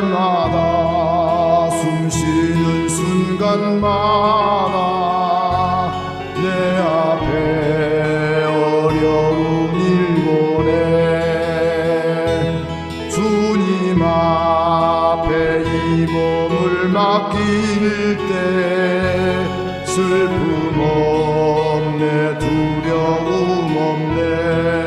날마다. 숨 쉬는 순간마다 내 앞에 어려운 일 보내 주님 앞에 이 몸을 맡길 때 슬픔 없네 두려움 없네.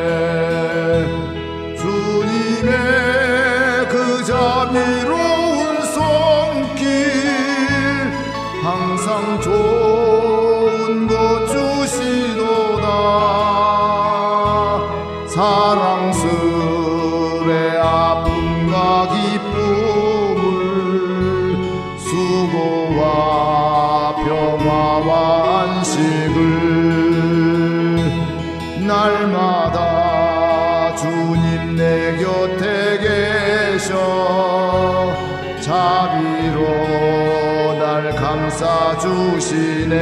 자비로 날 감싸 주시네.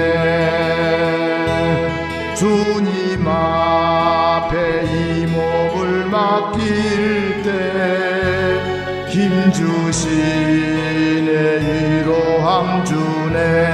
주님 앞에 이 몸을 맡길 때 힘 주시네. 위로함 주네.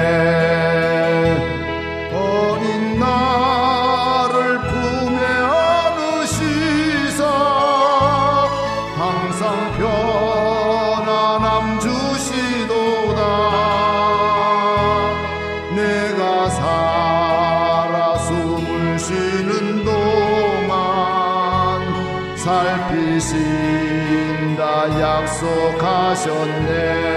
そかしょね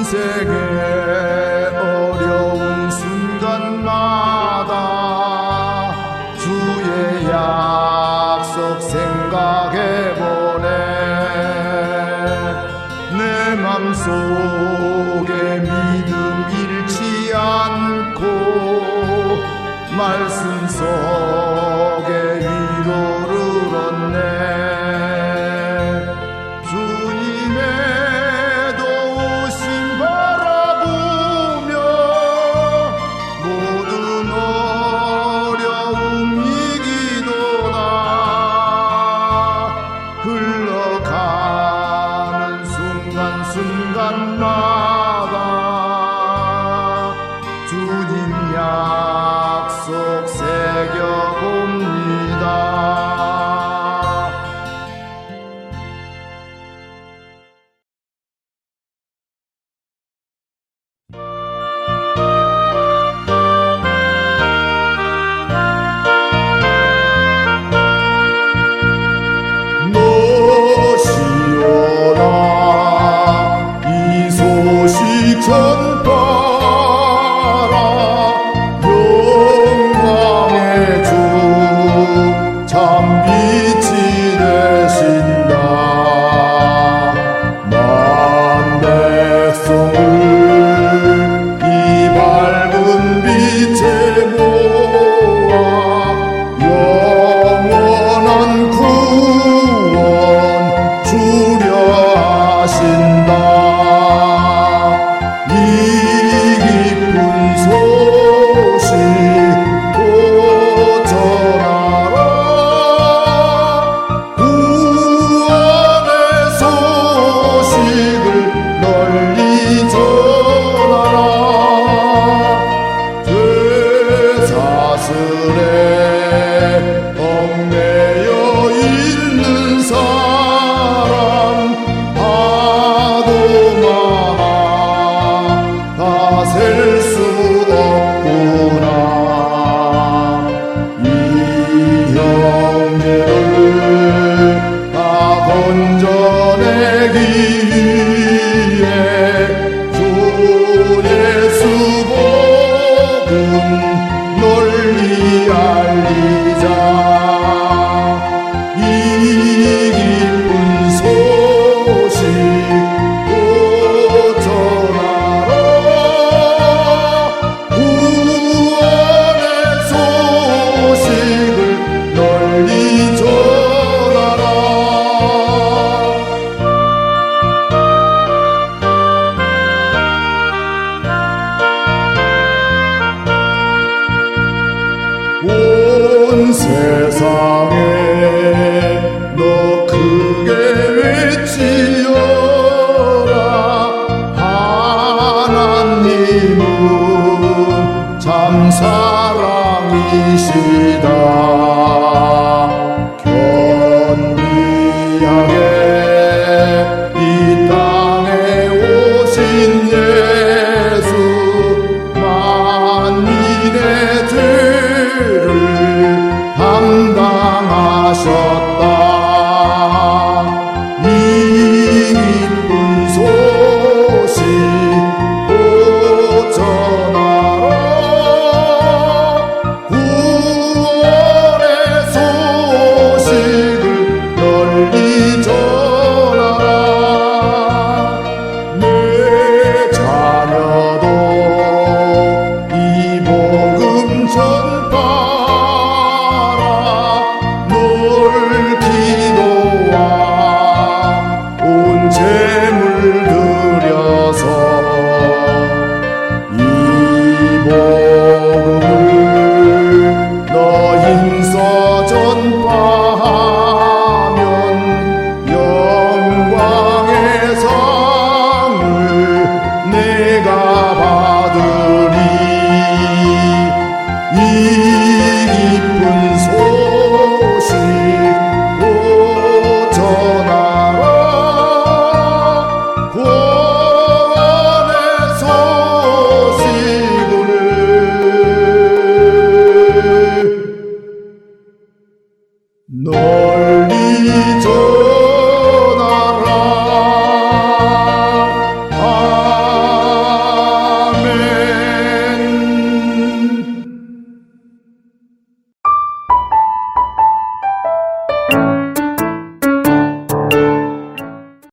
인생의 어려운 순간마다 주의 약속 생각해 보내. 내 맘속에 믿음 잃지 않고 말씀 속 从 세상에 너 크게 외치어라. 하나님은 참 사랑이시다. 견비하게